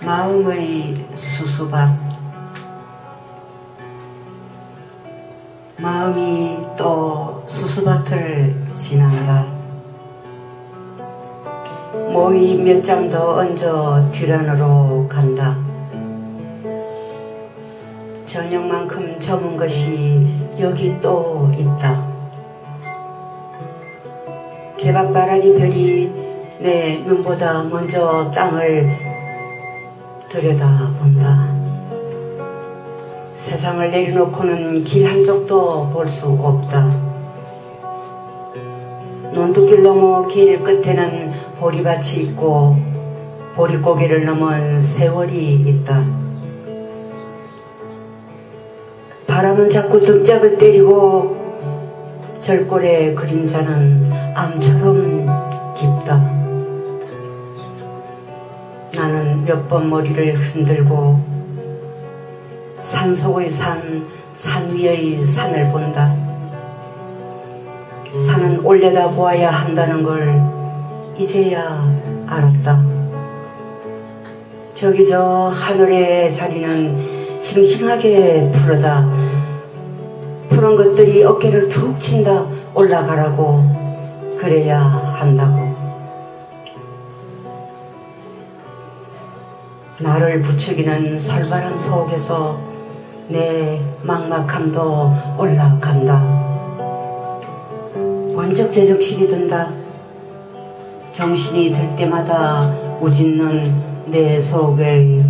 마음의 수수밭. 마음이 또 수수밭을 지난다. 모이 몇 장 더 얹어 뒤란으로 간다. 저녁만큼 저문 것이 여기 또 있다. 개밥바라기 별이 내 눈보다 먼저 땅을 들여다본다. 세상을 내려놓고는 길 한쪽도 볼 수 없다. 논두길 넘어 길 끝에는 보리밭이 있고 보리고개를 넘은 세월이 있다. 바람은 자꾸 등짝을 때리고 절골의 그림자는 암처럼 깊다. 몇 번 머리를 흔들고 산 속의 산, 산 위의 산을 본다. 산은 올려다 보아야 한다는 걸 이제야 알았다. 저기 저 하늘의 자리는 싱싱하게 푸르다. 푸른 것들이 어깨를 툭 친다 올라가라고 그래야 한다고. 나를 부추기는 설바람 속에서 내 막막함도 올라간다. 번쩍 제정신이 든다. 정신이 들 때마다 우짖는 내 속의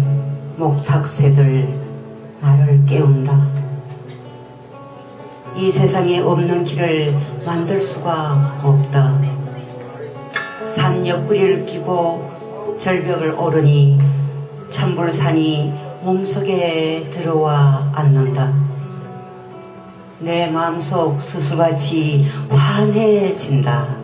목탁새들 나를 깨운다. 이 세상에 없는 길을 만들 수가 없다. 산 옆구리를 끼고 절벽을 오르니 천불산이 몸속에 들어와 앉는다. 내 마음속 수수밭이 환해진다.